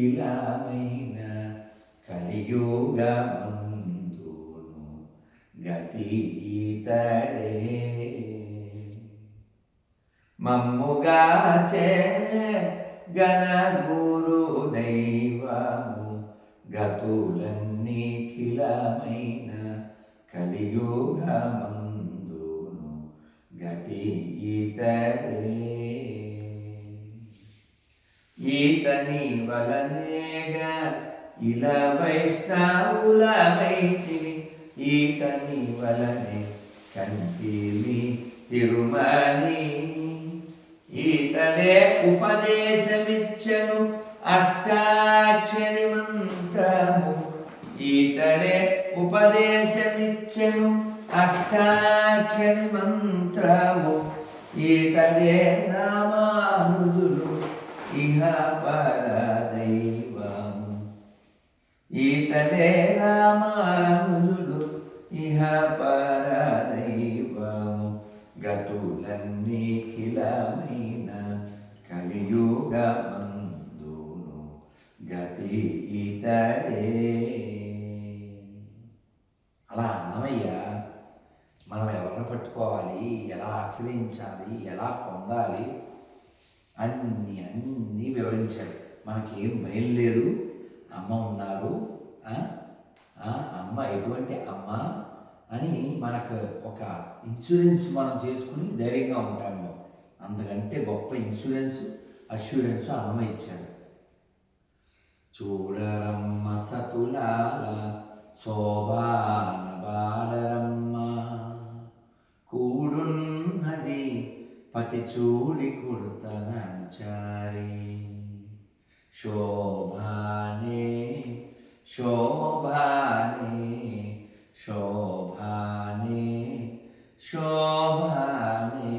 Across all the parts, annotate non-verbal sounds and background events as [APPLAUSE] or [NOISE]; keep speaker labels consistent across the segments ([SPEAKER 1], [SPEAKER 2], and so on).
[SPEAKER 1] నిఖిలమైన కలియుగమందును గతి ఈతడే. మమ్ముగాచే గణ గురు దైవము గతులన్నిఖిలమైన కలియుగమందును గతి ఈతడే. ఈతని వలనేగా ఇలా వైష్ణవులమైతివి ఈతని వలనే కంటివి తిరుమని ఈతనే ఉపదేశమిచ్చను అష్టాక్షరి మంత్రము ఈతడే ఉపదేశమిచ్చను అష్టాక్షరి మంత్రము ఈతడే రామానుజులు ఇహ పర దైవము ఈతడే రామానుజులు ఇహ పర దైవము గతులన్నిఖిలమైన కలియుగమందును గతి ఇతడే. అలా అన్నమయ్య మనం ఎవరిని పట్టుకోవాలి ఎలా ఆశ్రయించాలి ఎలా పొందాలి అన్ని అన్నీ వివరించాడు. మనకి ఏం భయం లేదు. అమ్మ ఉన్నారు. అమ్మ ఎటువంటి అమ్మ అని మనకు ఒక ఇన్సూరెన్స్ మనం చేసుకుని ధైర్యంగా ఉంటాము. అందుకంటే గొప్ప ఇన్సూరెన్స్ అష్యూరెన్స్ అమ్మ ఇచ్చాడు చూడరమ్మ సతులాల శోభాన బాడరమ్మ కూడున్న పతి చూడి కుడుతనంచారి శోభానే శోభానే శోభానే శోభానే.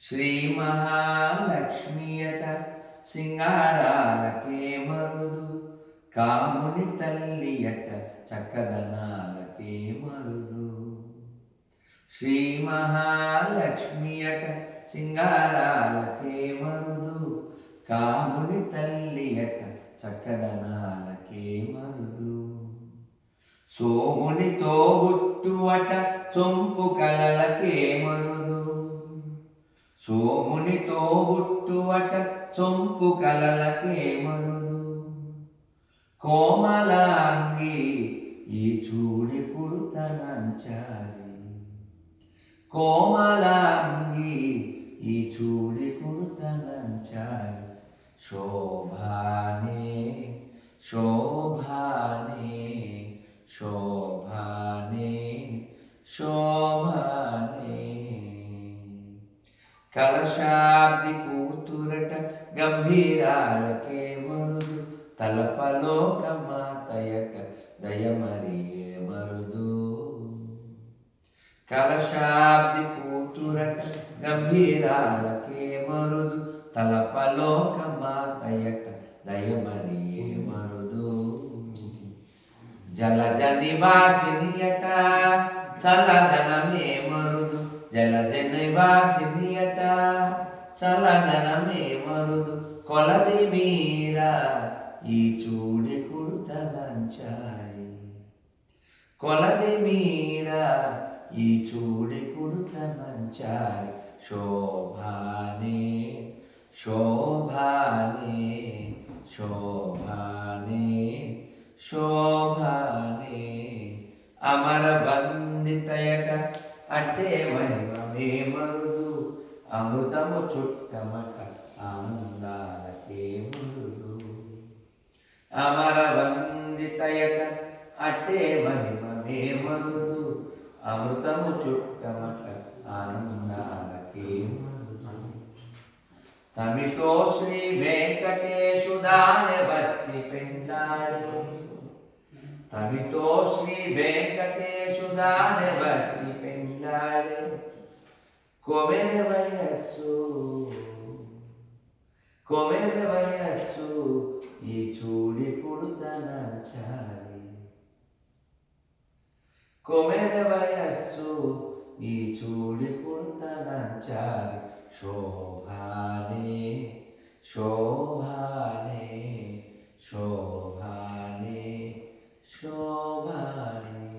[SPEAKER 1] శ్రీ మహాలక్ష్మియట సింగారాలకే మరుదు కాముని తల్లియట చక్కదనాలకే మరుదు. శ్రీ మహాలక్ష్మి అట సింగారాలకే మరుదు. కాముని తల్లియట చక్కదనాలకే మరుదు. సోమునితో గుట్టువట సొంపు కలలకే మరుదు. సోమునితో గుట్టువట సొంపు కలలకే మరుదు. కోమలాంగి ఈ చూడి కుడుతనంచాలి కోమలాంగి ఈ చూడి కుడుతనంచారి శోభానే శోభానే శోభానే శోభానే కలశాబ్ది కూతురట గంభీరాలకే మరుదు తలపలోక మాతయట దయమరియే మరుదు కలశాబ్ది కూతురట గంభీరాలకే మరుదు తలపలోక మాతయక దయమరియే మరుదు జలజ నివాసినియట చలదనమే మరుదు జలజ నివాసినియట చలదనమే మరుదు కొలది మీరా ఈ చూడి కుడుతలంచాయి కొలది మీరా ఈ చూడి కుడుతనంచాయి శోభానే శోభానే శోభానే శోభానే అమర వందితయట అట్టే మహిమమే మరుదు అమృతము చుట్టమట ఆనందాలకే మరుదు అమర వందితయట అట్టే మహిమమే మరుదు అమృతము చుట్టమట ఆనందాలకే మరుదు తమితో శ్రీ వెంకటేశు దాని వచ్చి పిండాడు తమితో శ్రీ వెంకటేశు దాని వచ్చి పిండాడు కొమెర వయస్సు కొమెర వయస్సు ఈ చూడి కుడుతనంచాలి కొమెర వయస్సు ইচুড়ে পড়তানা চার শোভানে শোভানে শোভানে শোভানে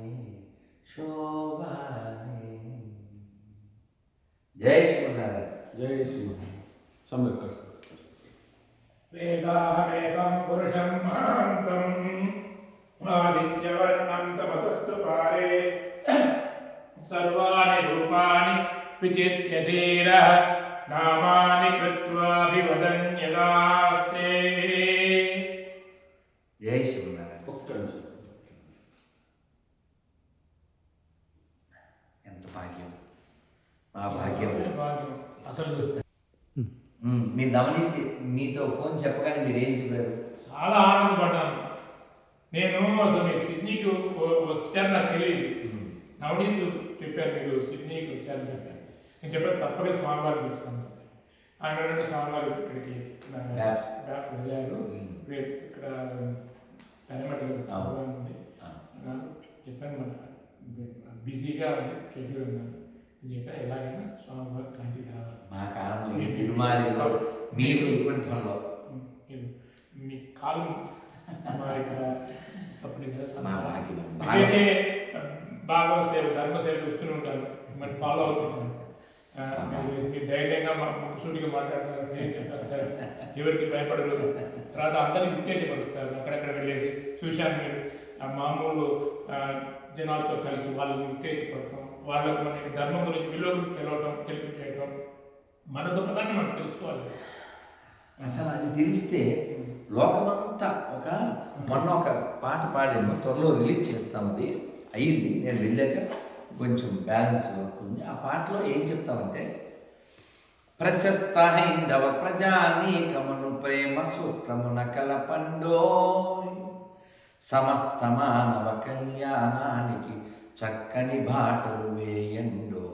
[SPEAKER 1] শোভানে।
[SPEAKER 2] জয় শ্রীমদারায় জয় শ্রীমদারায় सम्यक्
[SPEAKER 3] वेदाहमेकं पुरुषं महान्तम् आदित्यवर्णं तमसस्तु पारे सर्वा रूपाणि विचित्य धीरः नामानि कृत्वाभिवदन् यदास्ते
[SPEAKER 1] జై శ్రీనారాయణ
[SPEAKER 2] ఒక్క నిమిషం
[SPEAKER 1] ఎంత భాగ్యం మా భాగ్యం
[SPEAKER 3] భాగ్యం అసలు
[SPEAKER 1] ఉమ్, మీ నవనీతి మీతో ఫోన్ చెప్పగానే మీరు ఏం చెప్పారు
[SPEAKER 3] చాలా ఆనందపడ్డాను నేను అసలు మీరు సిడ్నీకి వ- వచ్చారు నాకు తెలియదు నవనీత్ చెప్పారు మీరు సిడ్నీకి వచ్చారని చెప్పారు నేను చెప్పాను తప్పక స్వామివారు తీసుకున్నాను ఆయన రెండు స్వామివారు ఇక్కడికి
[SPEAKER 1] బ్యాక్.
[SPEAKER 3] వెళ్ళారు. ఇక్కడ ఇక్కడ పెనమటి
[SPEAKER 1] అవును.
[SPEAKER 3] ఉంది. చెప్పాను మన బిజీగా ఉంది షెడ్యూల్ ఉన్నాను. ఎలాగైనా స్వామివారి రావాలి.
[SPEAKER 1] తిరుమాలిలో మీ వైకుంఠంలో
[SPEAKER 3] మీరు మీ కాలు.
[SPEAKER 1] భాగ్యం. బాగా
[SPEAKER 3] సేవ ధర్మ సేవ వస్తూనే ఉంటాను మరి ఫాలో అవుతున్నాను. ధైర్యంగా మా ముక్కుసూటిగా మాట్లాడతారు ఏం చెప్పేస్తారు ఎవరికి భయపడరు తర్వాత అందరినీ ఉత్తేజపరుస్తారు. అక్కడక్కడ వెళ్ళేసి చూశాను మీరు. ఆ మామూలు జనాలతో కలిసి వాళ్ళని ఉత్తేజపడటం వాళ్ళకు మనకి ధర్మం గురించి విలువ గురించి తెలవటం తెలిపించేయటం మన గొప్పదాన్ని మనం తెలుసుకోవాలి.
[SPEAKER 1] అసలు అది తెలిస్తే లోకమంతా ఒక మొన్న ఒక పాట పాడాను త్వరలో రిలీజ్ చేస్తాం అది. అయ్యింది నేను వెళ్ళాక. కొంచెం బ్యాలెన్స్ వర్క్ ఉంది ఆ పాటలో ఏం చెప్తామంటే ప్రశస్త హైందవ ప్రజానీకమును ప్రేమ సూత్రమున కలపండో సమస్త మానవ కళ్యాణానికి చక్కని బాటలు వేయండో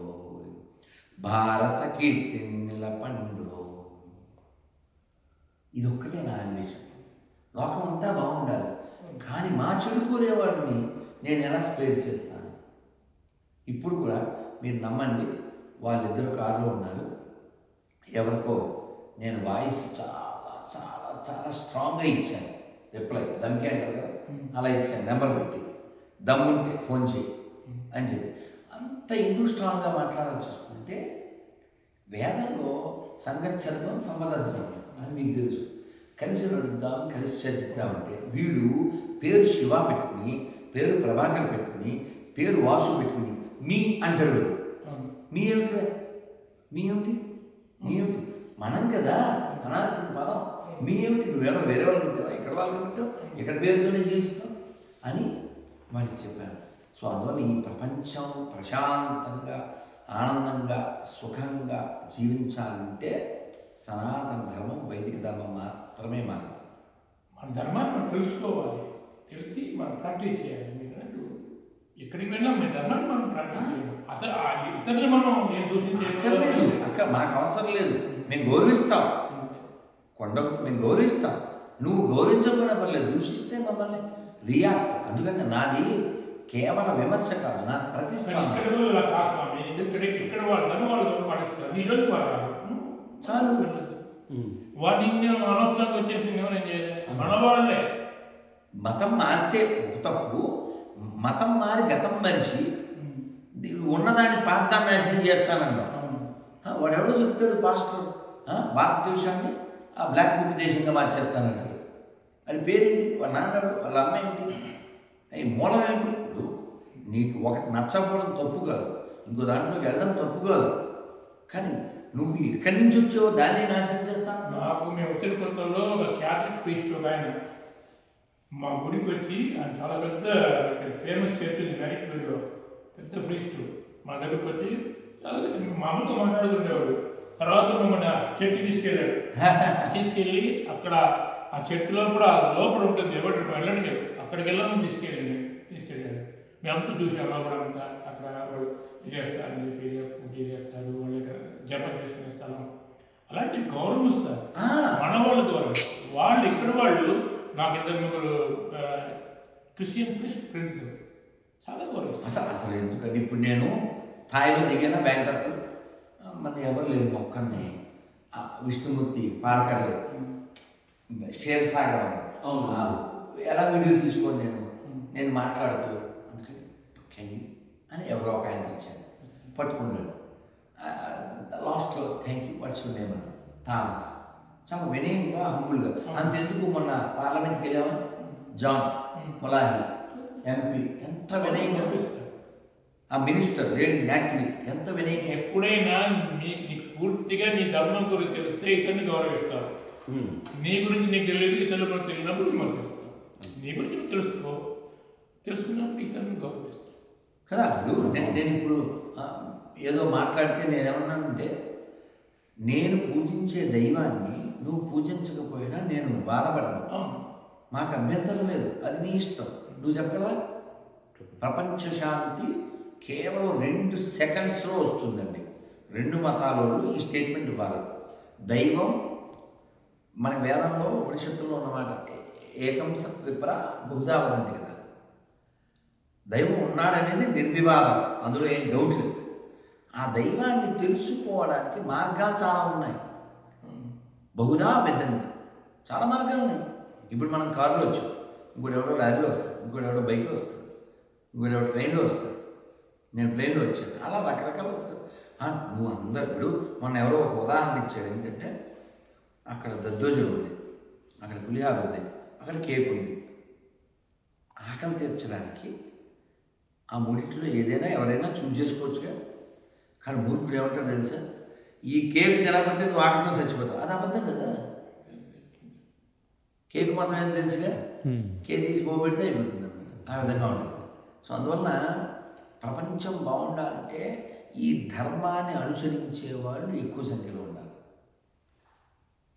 [SPEAKER 1] భారత కీర్తిని నిలపండో ఇది ఒక్కటే నా అన్వేషణ లోకం అంతా బాగుండాలి. కానీ మా చెడుకోరేవాడిని నేను ఎలా స్పేర్ చేస్తాను? ఇప్పుడు కూడా మీరు నమ్మండి వాళ్ళిద్దరు కారులో ఉన్నారు. ఎవరికో నేను వాయిస్ చాలా చాలా చాలా స్ట్రాంగ్గా ఇచ్చాను. రిప్లై దమ్కి అంటారు కదా? అలా ఇచ్చాను నెంబర్ పెట్టి. దమ్ముంటే ఫోన్ చేయి అని చెప్పి. అంత ఎందుకు స్ట్రాంగ్గా మాట్లాడాల్సి వస్తుందంటే వేదంలో సంగచ్చర్థం సంవదర్థం అని మీకు తెలుసు. కలిసి నడుద్దాం కలిసి చర్చిద్దామంటే వీడు పేరు శివ పెట్టుకుని పేరు ప్రభాకర్ పెట్టుకుని పేరు వాసు పెట్టుకుని మీ అంటాడు. మీ ఏమిటి మీ ఏమిటి? మీ ఏమిటి? మనం కదా అనాల్సిన పదం. మీ ఏమిటి? నువ్వేమో వేరే వాళ్ళు పెట్టావా? ఇక్కడ వాళ్ళు పెట్టావు? ఇక్కడ పేరుతోనే జీవిస్తావు అని వాడికి చెప్పాను. సో అందువల్ల ఈ ప్రపంచం ప్రశాంతంగా ఆనందంగా సుఖంగా జీవించాలంటే సనాతన ధర్మం వైదిక ధర్మం మాత్రమే మార్గం.
[SPEAKER 3] మన ధర్మాన్ని మనం తెలుసుకోవాలి. తెలిసి మనం ప్రాక్టీస్ చేయాలి. ఎక్కడికి వెళ్ళినా మీ ధర్మాన్ని మనం అతను ఇతరులు మనం ఏం
[SPEAKER 1] అక్కర్లేదు.
[SPEAKER 3] దూషించలేదు
[SPEAKER 1] అక్క మాకు అవసరం లేదు. మేము గౌరవిస్తాం. కొండ మేము గౌరవిస్తాం. నువ్వు గౌరవించకపోయినా పర్లేదు. దూషిస్తే మమ్మల్ని రియాక్ట్. అందుకని నాది కేవల విమర్శ కాదు నా ప్రతిస్పందన.
[SPEAKER 3] ఇక్కడ వాళ్ళు వాళ్ళు ధర్మ పాటిస్తారు. నీ రోజు వాళ్ళు.
[SPEAKER 1] చాలు.
[SPEAKER 3] వాడు నిన్ను అనవసరంగా వచ్చేసి చేయలేదు మన వాళ్ళే
[SPEAKER 1] మతం మారితే ఒక తప్పు మతం మారి గతం మరిచి ది- ఉన్నదాన్ని పాతాన్ని నాశనం చేస్తానన్నాడు ఆ, వాడెవడో చెప్తాడు పాస్టర్. భారతదేశాన్ని ఆ బ్లాక్ బుక్ దేశంగా మార్చేస్తానన్నాడు. అది పేరేంటి? వాళ్ళ నాన్నడు వాళ్ళ అమ్మ ఏంటి? అవి మూలం ఏంటి? ఇప్పుడు నీకు ఒకటి నచ్చకపోవడం తప్పు కాదు. ఇంకో దాంట్లోకి వెళ్ళడం తప్పు కాదు. కానీ నువ్వు ఎక్కడి నుంచి వచ్చావో దాన్ని నాశనం చేస్తాను
[SPEAKER 3] నాకు మేము వచ్చిన కొత్తలో ఒక క్యాథలిక్ ప్రీస్ట్ ఆయన మా గుడికి వచ్చి ఆయన చాలా పెద్ద ఫేమస్ చర్చ్ ఉంది మెరిక్లో పెద్ద ప్రీస్ట్ మా దగ్గరికి వచ్చి చాలా మామూలుగా మాట్లాడుతుండేవాడు. తర్వాత మమ్మల్ని ఆ చర్చి తీసుకెళ్ళాడు. [LAUGHS] తీసుకెళ్ళి అక్కడ ఆ చర్చి లోపల లోపల ఉంటుంది. ఎవరు వెళ్ళండి అక్కడికి వెళ్ళాలని తీసుకెళ్ళి తీసుకెళ్ళాడు. మేమంతా చూసాం లోపల అంతా. అక్కడ వాళ్ళు చేస్తారని చెప్పి పూజ చేస్తారు వాళ్ళు జపం చేసుకునే స్థలం. అలాంటి గౌరవం ఇస్తారు. మన వాళ్ళ ద్వారా. వాళ్ళు ఇక్కడ వాళ్ళు నాకు ఇద్దరు ముగ్గురు క్రిస్టియన్ ప్రిస్ట్ ఫ్రెండ్స్ చాలా గౌరవం
[SPEAKER 1] అసలు అసలు ఎందుకని ఇప్పుడు నేను థాయిలో దిగాను బ్యాంకాక్ మన ఎవరు లేదు ఒక్కడిని. విష్ణుమూర్తి పాలకర్లు షేర్ సాగర్
[SPEAKER 2] అవును.
[SPEAKER 1] ఎలా వీడియో తీసుకొని నేను? నేను మాట్లాడుతూ అందుకని "Can you?" అని ఎవరో ఒక ఆయన ఇచ్చాను పట్టుకున్నాడు. లాస్ట్లో thank you what's name? Thomas. చాలా వినయంగా హంబుల్గా అంతెందుకు మొన్న పార్లమెంట్కి వెళ్ళామా జాన్ మొలాహి ఎంపీ ఎంత వినయంగా ఆ మినిస్టర్ లేడీ నాట్లీ ఎంత వినయంగా
[SPEAKER 3] ఎప్పుడైనా నీ నీకు పూర్తిగా నీ ధర్మం గురించి తెలిస్తే ఇతన్ని గౌరవిస్తావు. నీ గురించి నీకు తెలియదు ఇతరుల గురించి తెలియనప్పుడు విమర్శిస్తావు. నీ గురించి తెలుసుకో. తెలుసుకున్నప్పుడు ఇతరుని గౌరవిస్తావు.
[SPEAKER 1] కదా ఇప్పుడు నేను ఇప్పుడు ఏదో మాట్లాడితే నేను ఏమన్నానంటే నేను పూజించే దైవాన్ని నువ్వు పూజించకపోయినా నేను బాధపడను. మాకు అభ్యంతరం లేదు. అది నీ ఇష్టం. నువ్వు చెప్పగలవా? ప్రపంచ శాంతి కేవలం రెండు సెకండ్స్లో వస్తుందండి. రెండు మతాల వాళ్ళు ఈ స్టేట్మెంట్ ఇవ్వాలి. దైవం మన వేదంలో ఉపనిషత్తుల్లో ఉన్నమాట. ఏకం సత్ విప్ర బహుదా వదంతి కదా. దైవం ఉన్నాడనేది నిర్వివాదం. అందులో ఏం డౌట్ లేదు. ఆ దైవాన్ని తెలుసుకోవడానికి మార్గాలు చాలా ఉన్నాయి. బహుదా వెదంతి. చాలా మార్గాలు ఉన్నాయి. ఇప్పుడు మనం కారులో వచ్చాం. ఇంకోటి ఎవడో లారీలో వస్తాడు. ఇంకోటి ఎవడో బైక్లో వస్తాడు. ఇంకోటి ఎవడో ట్రైన్లో వస్తాడు. నేను ప్లేన్లో వచ్చాను. అలా రకరకాలు వస్తాడు నువ్వు అందరు ఇప్పుడు మొన్న ఎవరో ఒక ఉదాహరణ ఇచ్చాడు ఏంటంటే అక్కడ దద్దోజులు ఉంది. అక్కడ పులిహార ఉంది. అక్కడ కేక్ ఉంది. ఆకలి తీర్చడానికి ఆ మూడింటిలో ఏదైనా ఎవరైనా చూజ్ చేసుకోవచ్చుగా. కానీ మూర్ఖుడు ఏమంటాడు తెలుసా? ఈ కేక్ తినకపోతే నువ్వు ఆకలితో చచ్చిపోతావు. అది అబద్ధం కదా. కేక్ మాత్రం ఏం తెలుసుగా? కేక్ తీసి పోబెడితే అయిపోతుంది ఆ విధంగా ఉంటుంది. సో అందువలన ప్రపంచం బాగుండాలంటే ఈ ధర్మాన్ని అనుసరించే వాళ్ళు ఎక్కువ సంఖ్యలో ఉండాలి.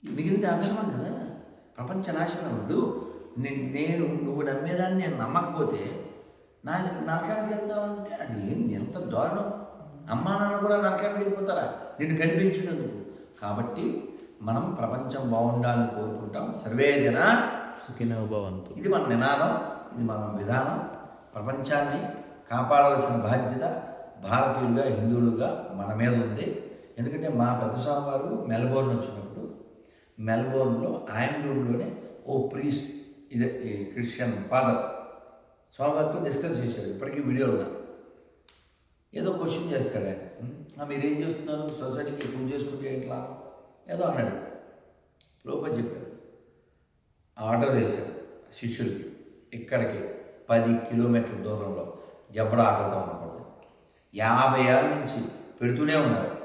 [SPEAKER 1] ఈ మిగిలిన అధర్మం కదా. ప్రపంచ నాశనం నే- నేను నువ్వు నమ్మేదాన్ని నేను నమ్మకపోతే నా నరకానికి వెళ్తావంటే అది ఎంత దారుణం. అమ్మా నాన్న కూడా నరకానికి వెళ్ళిపోతారా? నిన్ను కనిపించినందుకు. కాబట్టి మనం ప్రపంచం బాగుండాలని కోరుకుంటాం. సర్వే జన
[SPEAKER 2] సుఖినో భవంతు.
[SPEAKER 1] ఇది మన నినాదం ఇది మన విధానం. ప్రపంచాన్ని కాపాడవలసిన బాధ్యత భారతీయులుగా హిందువులుగా మన మీద ఉంది. ఎందుకంటే మా పెద్ద స్వామి వారు మెల్బోర్న్ వచ్చినప్పుడు మెల్బోర్న్లో ఆయన రూమ్లోనే ఓ ప్రీస్ట్ ఇదే ఈ క్రిస్టియన్ ఫాదర్ స్వామివారితో డిస్కస్ చేశారు. ఇప్పటికీ వీడియోలు ఏదో క్వశ్చన్ చేస్తాడు ఆయన మీరేం చేస్తున్నారు? సొసైటీకి పూజ చేసుకుంటే ఎట్లా? ఏదో అన్నాడు. లోపల చెప్పారు. ఆర్డర్ చేశారు శిష్యులకి. ఇక్కడికి పది కిలోమీటర్ల దూరంలో ఎవడ ఆగతం అనకూడదు. యాభై ఏళ్ళ నుంచి పెడుతూనే ఉన్నారు.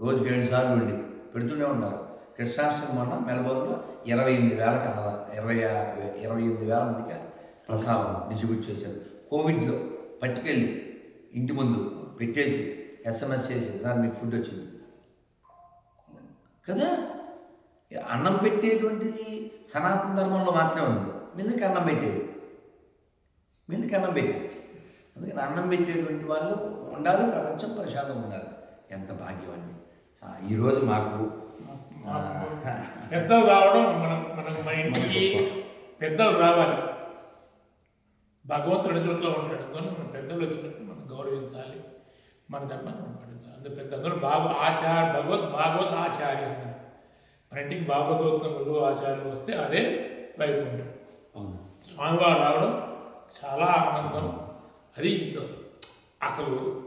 [SPEAKER 1] రోజుకి ఏడు సార్లు ఉండి పెడుతూనే ఉన్నారు. కృష్ణాష్టమి మొన్న మెల్బోర్న్లో ఇరవై ఎనిమిది వేలకు అన్నద ఇరవై ఆ- ఇరవై ఎనిమిది వేల మందికి ప్రసాదం డిస్ట్రిబ్యూట్ చేశారు. కోవిడ్లో పట్టుకెళ్ళి ఇంటి ముందు పెట్టేసి ఎస్ఎంఎస్ చేసి సార్ మీకు ఫుడ్ వచ్చింది. కదా? అన్నం పెట్టేటువంటిది సనాతన ధర్మంలో మాత్రమే ఉంది. మీదకి అన్నం పెట్టేవి మీదకి అన్నం పెట్టేవి అందుకని అన్నం పెట్టేటువంటి వాళ్ళు ఉండాలి ప్రపంచం ప్రశాంతంగా ఉండాలి. ఎంత భాగ్యం అండి. ఈరోజు మాకు
[SPEAKER 3] పెద్దలు రావడం మనం మనం మన ఇంటికి పెద్దలు రావాలి. భగవంతుడు ఎదురులో ఉంటాడు. అందువల్ల మన పెద్దలు వచ్చినప్పుడు మనం గౌరవించాలి. మన ధర్మాన్ని మనం పఠించాలి అందులో పెద్ద అందరూ బాబు ఆచార భగవత్ భాగవత్ ఆచార్య అన్నారు. మన ఇంటికి భాగవతోత్తములు ఆచార్యులు వస్తే అదే వైకుంఠం స్వామివారు రావడం చాలా ఆనందం. అది యుద్ధం అసలు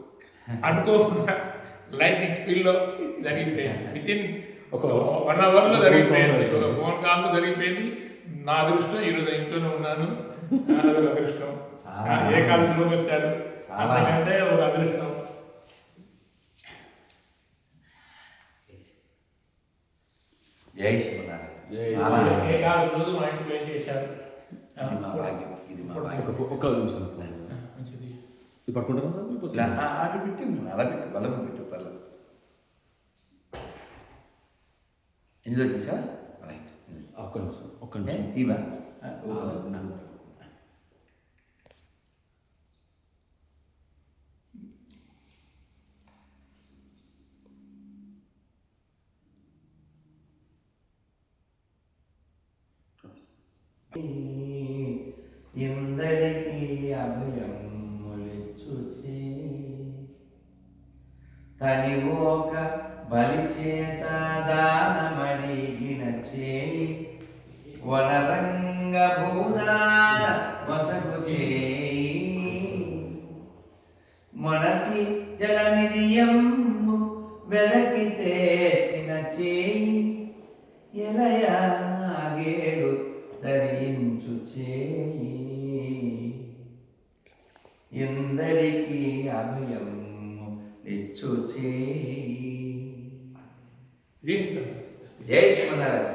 [SPEAKER 3] అనుకోకుండా లైటింగ్ స్పీడ్లో జరిగిపోయింది. [LAUGHS] విత్ ఇన్ ఒక వన్ అవర్లో జరిగిపోయింది. ఒక ఫోన్ కాల్లో జరిగిపోయింది. నా అదృష్టం ఈరోజు ఇంట్లోనే ఉన్నాను. అదృష్టం. [LAUGHS]
[SPEAKER 1] చాలా.
[SPEAKER 3] ఏ వచ్చారు.
[SPEAKER 1] చాలా.
[SPEAKER 3] అంతకంటే ఒక అదృష్టం.
[SPEAKER 1] జై శ్రీమన్నారాయణ.
[SPEAKER 2] జై
[SPEAKER 1] చాలా.
[SPEAKER 3] ఏ కాలం రోజు మా ఇంటికి ఏం చేశారు.
[SPEAKER 2] ఒక్క నిమిషం. ఇది పట్టుకుంటారా సార్?
[SPEAKER 1] అటు పెట్టింది అలా పెట్టు బలం పెట్టు ఇందులో తీసా రైట్
[SPEAKER 2] ఒక్క నిమిషం ఒక్క నిమిషం
[SPEAKER 1] తీవా ఇందరికీ మనసి జలనిధియము వెలకి తెచ్చిన చేయి. ఎలయా నాగేడు ధరించు చేయి. ఎందరికీ అభయం ఇచ్చు చేయి. జై శ్రీమన్నారాయణ.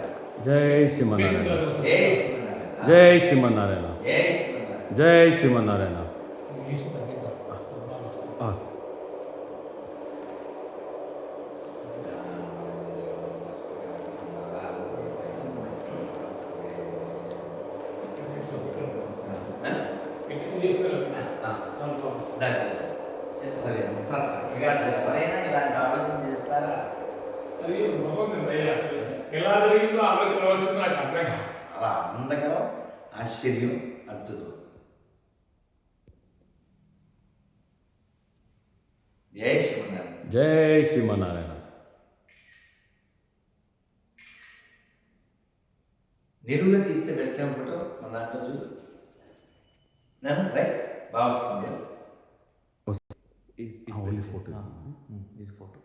[SPEAKER 2] జై శ్రీమన్నారాయణ.
[SPEAKER 1] జై శ్రీమన్నారాయణ.
[SPEAKER 2] జై శ్రీమన్నారాయణ.
[SPEAKER 1] జై శ్రీమన్నారాయణ.
[SPEAKER 3] దయ. ఎలా జరిగిందో ఆలోచన నాకు
[SPEAKER 1] ఆనందకరం ఆశ్చర్యం అద్భుతం జై శ్రీమన్నారాయణ
[SPEAKER 2] జై శ్రీమన్నారాయణ
[SPEAKER 1] నిలువులో తీస్తే బెస్ట్ టైం ఫోటో మన దాంట్లో చూసి నన్ను రైట్ బాగా వస్తుంది.
[SPEAKER 2] ఓన్లీ ఫోటో
[SPEAKER 4] ఇది ఫోటో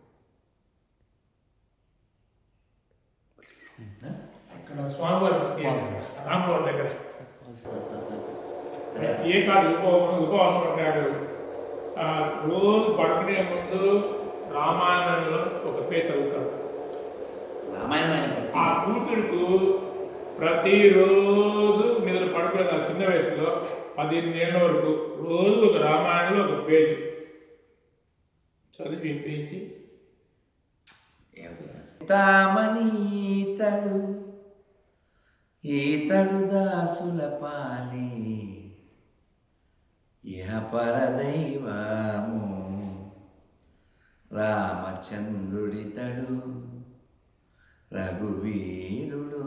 [SPEAKER 3] ఇక్కడ స్వామివారి భక్తి రామవారి దగ్గర. ఏ కాదు ఉప ఉపవాసం ఉన్నాడు. ఆ, రోజు పడుకునే ముందు రామాయణంలో ఒక పేరు చదువుతాడు.
[SPEAKER 1] రామాయణమైన
[SPEAKER 3] ఆ కూతురుకు ప్రతిరోజు నిద్ర పడుకునే చిన్న వయసులో పదిహేను ఏళ్ళ వరకు రోజు ఒక రామాయణంలో ఒక పేజీ చదివి వినిపించి.
[SPEAKER 1] తామని ఈతడు ఈతడు దాసుల పాలి. ఇహ పరదైవము రామచంద్రుడితడు రఘువీరుడు.